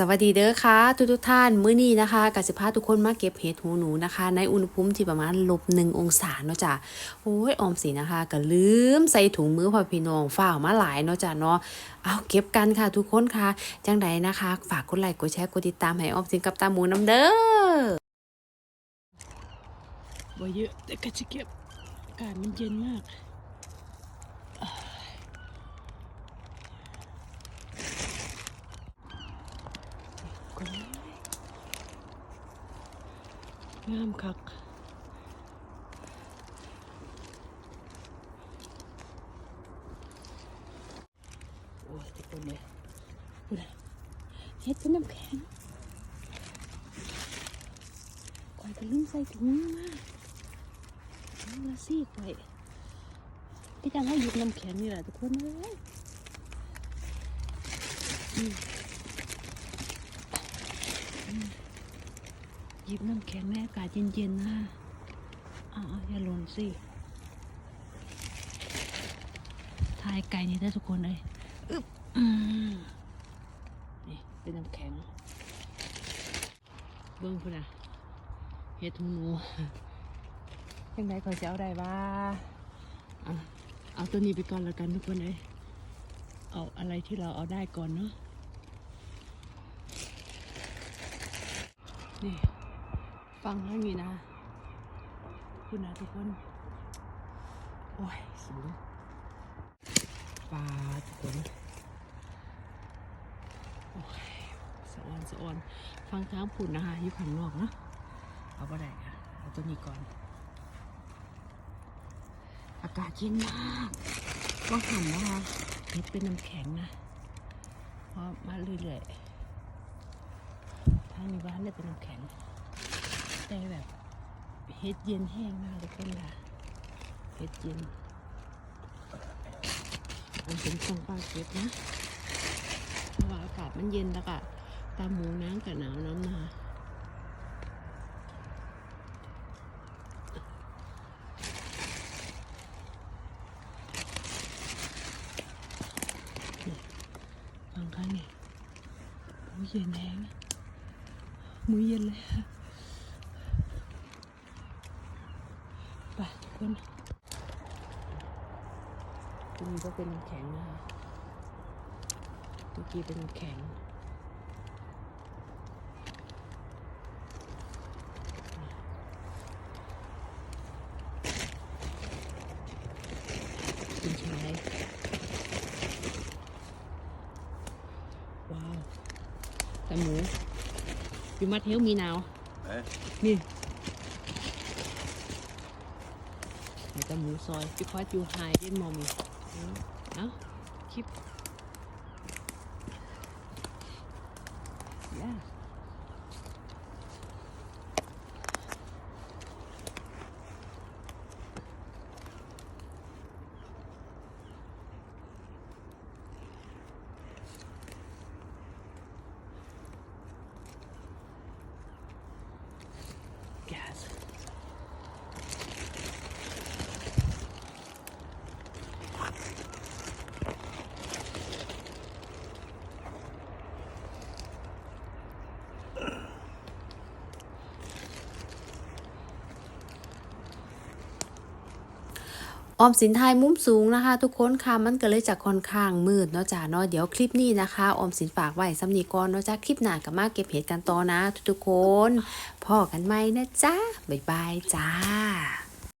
สวัสดีเด้อค่ะทุกทุกท่านมื้อนี้นะคะกสิพาทุกคนมาเก็บเห็ดหูหนูนะคะ ในอุณหภูมิที่ประมาณลบหนึ่งองศาเนาะจ้ะโอ้ยออมสินะคะก็ลืมใส่ถุงมือพอพี่น้องฝ่ามาหลายเนาะจ้ะเนาะเอาเก็บกันค่ะทุกคนค่ะ จังใดนะคะ ฝากกดไลค์กดแชร์กดติดตามให้ออมสินกับตาหมูน้ำเด้อบ่เยอะแต่ก็จะเก็บอากาศมันเย็นมากคนน้อย งามคักโอ้ยทุกคนเลยพูดอะเฮ็ดเป็นน้ำแข็งคอยก็ลืมใส่ถุงมือมาเอาละสิไปที่จังให้หยิบน้ำแข็งนี่แหละทุกคนเลยอืมอืมห ยิบน้ำแข็งในอากาศเย็นๆนะอาเอาอย่าหล่นสิทายไก่นี่ได้ทุกคนเลยอึ๊บอืมนี่เป็นน้ำแข็ง เบิ้งพุ่นอะเฮ็ดหูหนูยังไงก็จะเอาได้บ้าอะเอาตัวนี้ไปก่อนแล้วกันทุกคนเลยเอาอะไรที่เราเอาได้ก่อนเนาะนี่ ฟังให้มีนะ คุณนะทุกคน โอ้ยสูงปลาทุกคน โอ้ยสะออนสะออน ฟังทางผุนนะคะอยู่ข้างนอกเนาะเอาไปได้ค่ะ เอาตัวนี้ก่อน อากาศเย็นมากก็หันนะคะเห็ดเป็นน้ำแข็งนะเพราะมาเรื่อยๆทางนี้บ้านเนี่ยเป็นน้ำแข็ง แต่แบบเห็ดเย็นแห้งมากทุกคนค่ะเห็ดเย็นมันเป็นทรงปลาเก็บนะเพราะว่าอากาศมันเย็นแล้วก็ตามหมูน้ำกับหนาวน้ำนะคะฟังข้างนี้หมูเย็นแห้งหมูเย็นเลยค่ะ ไปทุกคนตรงนี้ก็เป็นน้ำแข็งนะคะเมื่อกี้เป็นน้ำแข็งคุณชายว้าวแต่หมูอยู่มาเทลมีนาว Eh? นี่ไอ้ตะหมูซอยพี่คอยจูไฮเด่นมอมีเนาะคลิป ออมสินไทยมุมสูงนะคะ ทุกคนค่ะมันก็เลยจะค่อนข้างมืดเนาะจ้าเนาะเดี๋ยวคลิปนี้นะคะ ออมสินฝากไว้สำนีก่อนเนาะจ้าคลิปหน้ากับมาเก็บเห็ดกันต่อนะ ทุกๆคนพอกันไหมนะจ้าบ๊ายบายจ้า